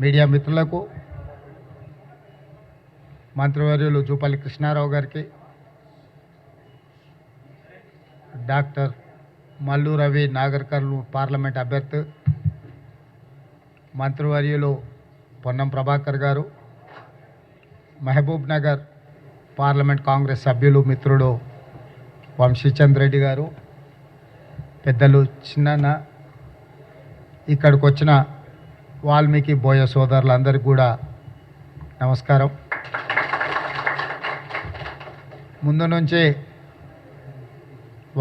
Media మిత్రులకు మంత్రివర్యులు జూపల్లి కృష్ణారావు గారికి డాక్టర్ మల్లు రవి నాగర్కర్లు పార్లమెంట్ అభ్యర్థి మంత్రివర్యులు పొన్నం ప్రభాకర్ గారు మహబూబ్ నగర్ పార్లమెంట్ కాంగ్రెస్ సభ్యులు మిత్రుడు వంశీచంద్ రెడ్డి గారు పెద్దలు చిన్న ఇక్కడికి వచ్చిన వాల్మీకి బోయ సోదరులందరికీ కూడా నమస్కారం. ముందు నుంచి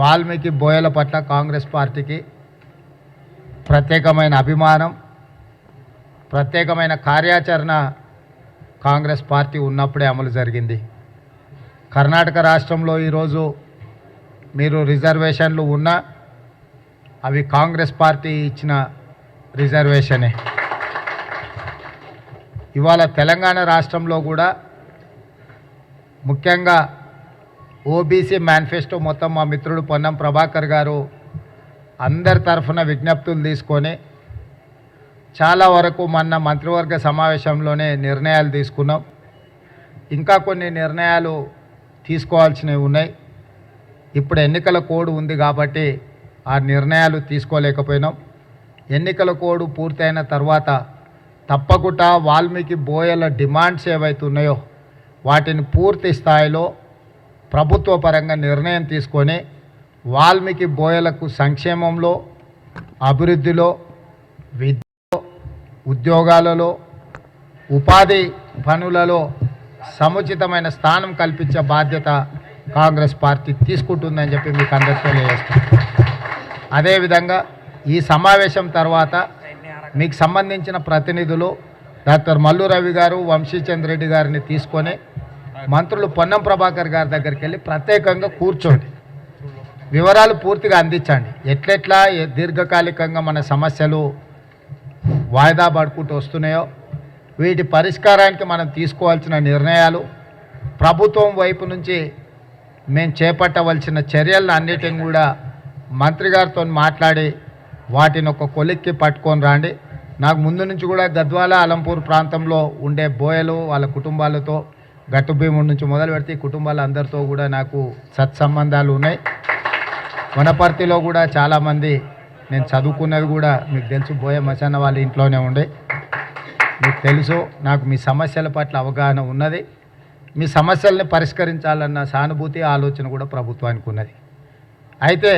వాల్మీకి బోయల పట్ల కాంగ్రెస్ పార్టీకి ప్రత్యేకమైన అభిమానం ప్రత్యేకమైన కార్యాచరణ కాంగ్రెస్ పార్టీ ఉన్నప్పుడే అమలు జరిగింది. కర్ణాటక రాష్ట్రంలో ఈరోజు మీరు రిజర్వేషన్లు ఉన్నా అవి కాంగ్రెస్ పార్టీ ఇచ్చిన రిజర్వేషనే. ఇవాళ తెలంగాణ రాష్ట్రంలో కూడా ముఖ్యంగా ఓబీసీ మేనిఫెస్టో మొత్తం మా మిత్రుడు పొన్నం ప్రభాకర్ గారు అందరి తరఫున విజ్ఞప్తులు తీసుకొని చాలా వరకు మొన్న మంత్రివర్గ సమావేశంలోనే నిర్ణయాలు తీసుకున్నాం. ఇంకా కొన్ని నిర్ణయాలు తీసుకోవాల్సినవి ఉన్నాయి. ఇప్పుడు ఎన్నికల కోడ్ ఉంది కాబట్టి ఆ నిర్ణయాలు తీసుకోలేకపోయినాం. ఎన్నికల కోడ్ పూర్తయిన తర్వాత తప్పకుండా వాల్మీకి బోయల డిమాండ్స్ ఏవైతే ఉన్నాయో వాటిని పూర్తి స్థాయిలో ప్రభుత్వ పరంగా నిర్ణయం తీసుకొని వాల్మీకి బోయలకు సంక్షేమంలో అభివృద్ధిలో విద్యలో ఉద్యోగాలలో ఉపాధి పనులలో సముచితమైన స్థానం కల్పించే బాధ్యత కాంగ్రెస్ పార్టీ తీసుకుంటుందని చెప్పి మీకు అందరికీ తెలియజేస్తాను. అదేవిధంగా ఈ సమావేశం తర్వాత మీకు సంబంధించిన ప్రతినిధులు డాక్టర్ మల్లు రవి గారు వంశీచంద్ రెడ్డి గారిని తీసుకొని మంత్రులు పొన్నం ప్రభాకర్ గారి దగ్గరికి వెళ్ళి ప్రత్యేకంగా కూర్చోండి. వివరాలు పూర్తిగా అందించండి. ఎట్లెట్లా దీర్ఘకాలికంగా మన సమస్యలు వాయిదా పడుకుంటూ వస్తున్నాయో వీటి పరిష్కారానికి మనం తీసుకోవాల్సిన నిర్ణయాలు ప్రభుత్వం వైపు నుంచి మేము చేపట్టవలసిన చర్యలను అన్నిటిని కూడా మంత్రి గారితో మాట్లాడి వాటిని ఒక కొలిక్కి పట్టుకొని రాండి. నాకు ముందు నుంచి కూడా గద్వాల అలంపూర్ ప్రాంతంలో ఉండే బోయలు వాళ్ళ కుటుంబాలతో గట్టుభీముడి నుంచి మొదలు పెడితే కుటుంబాల అందరితో కూడా నాకు సత్సంబంధాలు ఉన్నాయి. వనపర్తిలో కూడా చాలామంది నేను చదువుకున్నది కూడా మీకు తెలుసు బోయ మసన్న వాళ్ళ ఇంట్లోనే ఉండే. మీకు తెలుసు నాకు మీ సమస్యల పట్ల అవగాహన ఉన్నది. మీ సమస్యల్ని పరిష్కరించాలన్న సానుభూతి ఆలోచన కూడా ప్రభుత్వానికి ఉన్నది. అయితే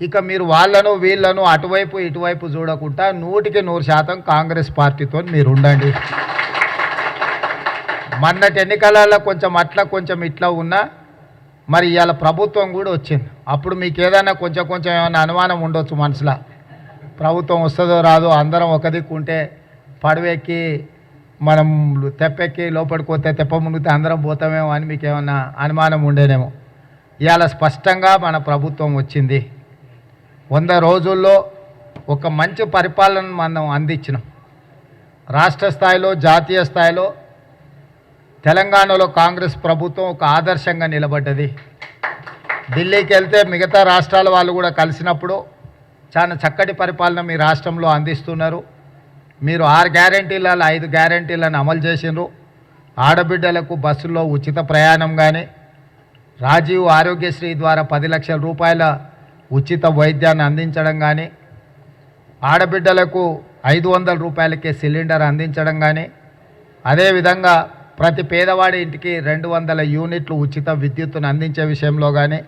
ఇక మీరు వాళ్ళను వీళ్ళను అటువైపు ఇటువైపు చూడకుండా నూటికి నూరు శాతం కాంగ్రెస్ పార్టీతో మీరు ఉండండి. మొన్నటి ఎన్నికలలో కొంచెం అట్లా కొంచెం ఇట్లా ఉన్నా మరి ఇవాళ ప్రభుత్వం కూడా వచ్చింది. అప్పుడు మీకు ఏదైనా కొంచెం కొంచెం ఏమైనా అనుమానం ఉండొచ్చు మనసులో. ప్రభుత్వం వస్తుందో రాదో అందరం ఒక దిక్కుంటే పడవెక్కి మనం తెప్పెక్కి లోపలికి పోతే తెప్ప మునిగితే అందరం పోతామేమో అని మీకు ఏమన్నా అనుమానం ఉండేనేమో. ఇవాళ స్పష్టంగా మన ప్రభుత్వం వచ్చింది. వంద రోజుల్లో ఒక మంచి పరిపాలన మనం అందించినాం. రాష్ట్ర స్థాయిలో జాతీయ స్థాయిలో తెలంగాణలో కాంగ్రెస్ ప్రభుత్వం ఒక ఆదర్శంగా నిలబడ్డది. ఢిల్లీకి వెళ్తే మిగతా రాష్ట్రాల వాళ్ళు కూడా కలిసినప్పుడు చాలా చక్కటి పరిపాలన మీ రాష్ట్రంలో అందిస్తున్నారు. మీరు ఆరు గ్యారంటీలలో ఐదు గ్యారంటీలను అమలు చేసిండ్రు. ఆడబిడ్డలకు బస్సుల్లో ఉచిత ప్రయాణం కానీ రాజీవ్ ఆరోగ్యశ్రీ ద్వారా పది లక్షల రూపాయల ఉచిత వైద్యాన్ని అందించడం కానీ ఆడబిడ్డలకు ఐదు వందల రూపాయలకే సిలిండర్ అందించడం కానీ అదేవిధంగా ప్రతి పేదవాడి ఇంటికి రెండు వందల యూనిట్లు ఉచిత విద్యుత్తును అందించే విషయంలో కానీ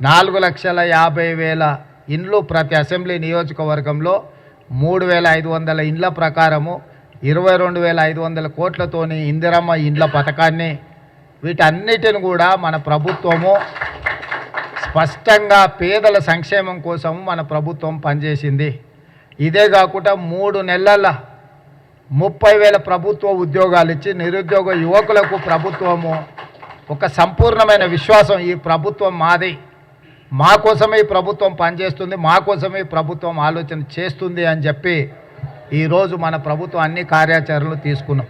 నాలుగు లక్షల యాభై వేల ఇండ్లు ప్రతి అసెంబ్లీ నియోజకవర్గంలో మూడు వేల ఐదు వందల ఇండ్ల ప్రకారము ఇరవై రెండు వేల ఐదు వందల కోట్లతోని ఇందిరమ్మ ఇండ్ల పథకాన్ని వీటన్నిటిని కూడా మన ప్రభుత్వము స్పష్టంగా పేదల సంక్షేమం కోసం మన ప్రభుత్వం పనిచేసింది. ఇదే కాకుండా మూడు నెలల ముప్పై వేల ప్రభుత్వ ఉద్యోగాలు ఇచ్చి నిరుద్యోగ యువకులకు ప్రభుత్వము ఒక సంపూర్ణమైన విశ్వాసం ఈ ప్రభుత్వం మాది. మా కోసమే ఈ ప్రభుత్వం పనిచేస్తుంది మా కోసమే ప్రభుత్వం ఆలోచన చేస్తుంది అని చెప్పి ఈరోజు మన ప్రభుత్వం అన్ని కార్యాచరణలు తీసుకున్నాం.